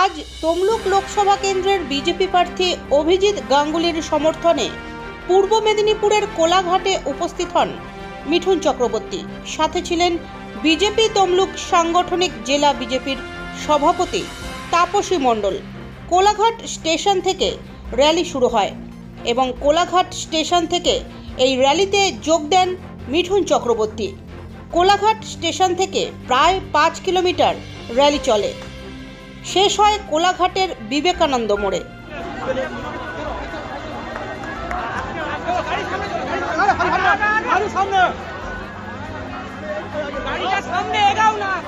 আজ তমলুক লোকসভা কেন্দ্রের বিজেপি প্রার্থী অভিজিৎ গাঙ্গুলির সমর্থনে পূর্ব মেদিনীপুরের কোলাঘাটে উপস্থিত হন মিঠুন চক্রবর্তী। সাথে ছিলেন বিজেপি তমলুক সাংগঠনিক জেলা বিজেপির সভাপতি তাপসী মণ্ডল। কোলাঘাট স্টেশন থেকে র্যালি শুরু হয় এবং কোলাঘাট স্টেশন থেকে এই র্যালিতে যোগ দেন মিঠুন চক্রবর্তী। কোলাঘাট স্টেশন থেকে প্রায় পাঁচ কিলোমিটার র্যালি চলে। শেষ হয় কোলাঘাটের বিবেকানন্দ মোড়ে গাড়ি সামনে গাড়ি